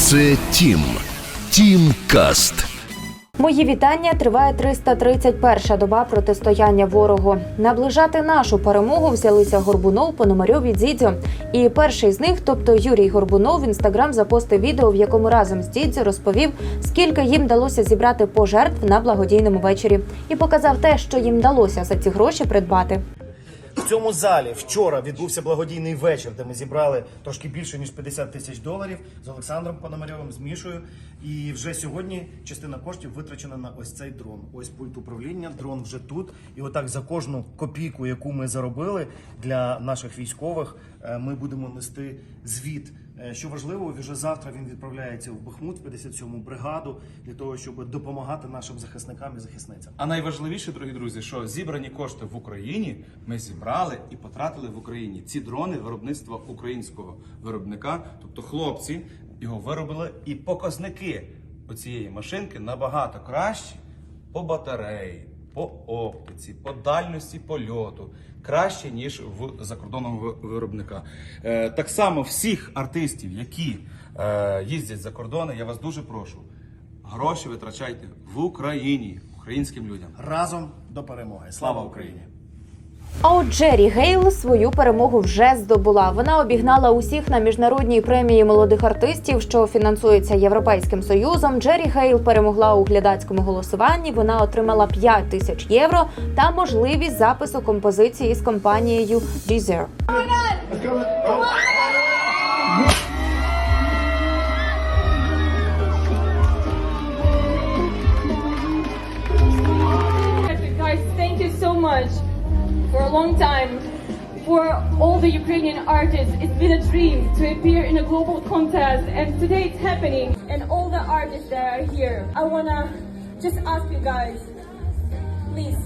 Це Тім. Тім Каст. Мої вітання триває 331 доба протистояння ворогу. Наближати нашу перемогу взялися Горбунов, Пономарьов і Дзідзьо. І перший з них, тобто Юрій Горбунов, в інстаграм запостив відео, в якому разом з Дзідзьо розповів, скільки їм вдалося зібрати пожертв на благодійному вечорі, і показав те, що їм вдалося за ці гроші придбати. Цьому залі вчора відбувся благодійний вечір, де ми зібрали трошки більше ніж 50 тисяч доларів з Олександром Пономарьовим, з Мішою. І вже сьогодні частина коштів витрачена на ось цей дрон. Ось пульт управління. Дрон вже тут. І отак за кожну копійку, яку ми заробили для наших військових, е, ми будемо нести звіт. Е, Що важливо, вже завтра він відправляється в Бахмут, в 57-му бригаду, для того, щоб допомагати нашим захисникам і захисницям. А найважливіше, дорогі друзі, що зібрані кошти в Україні ми зібрали і потратили в Україні. Ці дрони виробництва українського виробника, тобто хлопці його виробили, і показники оцієї машинки набагато кращі по батареї, по оптиці, по дальності польоту. Краще ніж в закордонного виробника. Е, так само всіх артистів, які е, їздять за кордони, я вас дуже прошу. Гроші витрачайте в Україні, українським людям. Разом до перемоги. Слава Україні! А от Джері Гейл свою перемогу вже здобула. Вона обігнала усіх на міжнародній премії молодих артистів, що фінансується Європейським союзом. Джері Гейл перемогла у глядацькому голосуванні. Вона отримала 5 тисяч євро та можливість запису композиції з компанією Deezer. Thank you so much for a long time. For all the Ukrainian artists, it's been a dream to appear in a global contest, and today it's happening. And all the artists that are here, I wanna just ask you guys, please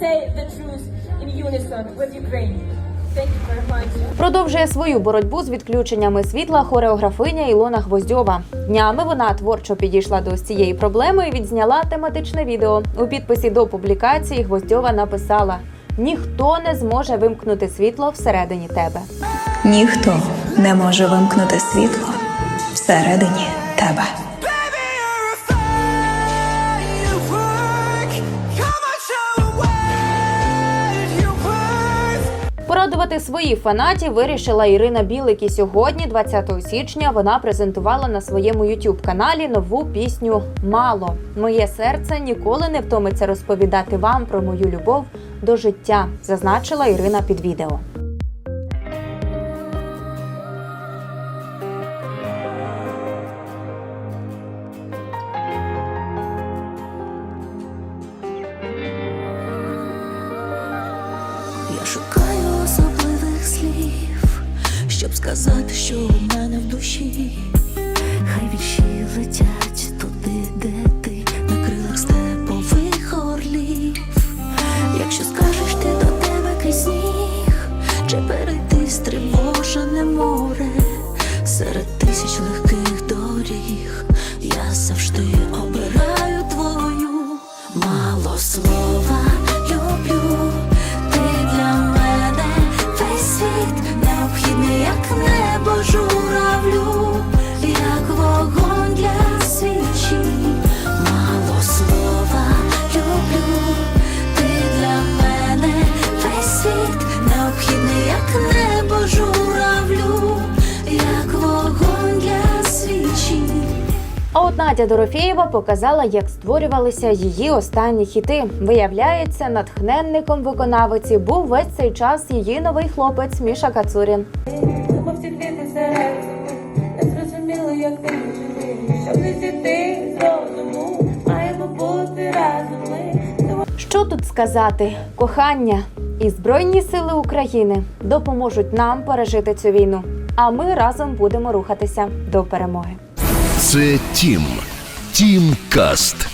say the truth in unison with Ukraine. Продовжує свою боротьбу з відключеннями світла хореографиня Ілона Гвоздьова. Днями вона творчо підійшла до цієї проблеми і відзняла тематичне відео. У підписі до публікації Гвоздьова написала: ніхто не зможе вимкнути світло всередині тебе. Ніхто не може вимкнути світло всередині тебе. Порадувати своїх фанатів вирішила Ірина Білик. І сьогодні, 20 січня, вона презентувала на своєму youtube каналі нову пісню Мало. Моє серце ніколи не втомиться розповідати вам про мою любов до життя, зазначила Ірина під відео. Я шукаю особливих слів, щоб сказати, що у мене в душі. Хай вірші летять туди, де ти на крилах степових орлів. Якщо скажеш ти до тебе крізь сніг, чи перейти стривожене море серед тисяч легких от Надя Дорофєєва показала, як створювалися її останні хіти. Виявляється, натхненником виконавиці був весь цей час її новий хлопець Міша Кацурін. Що тут сказати? Кохання і Збройні сили України допоможуть нам пережити цю війну. А ми разом будемо рухатися до перемоги. Це Тім. Тім Каст.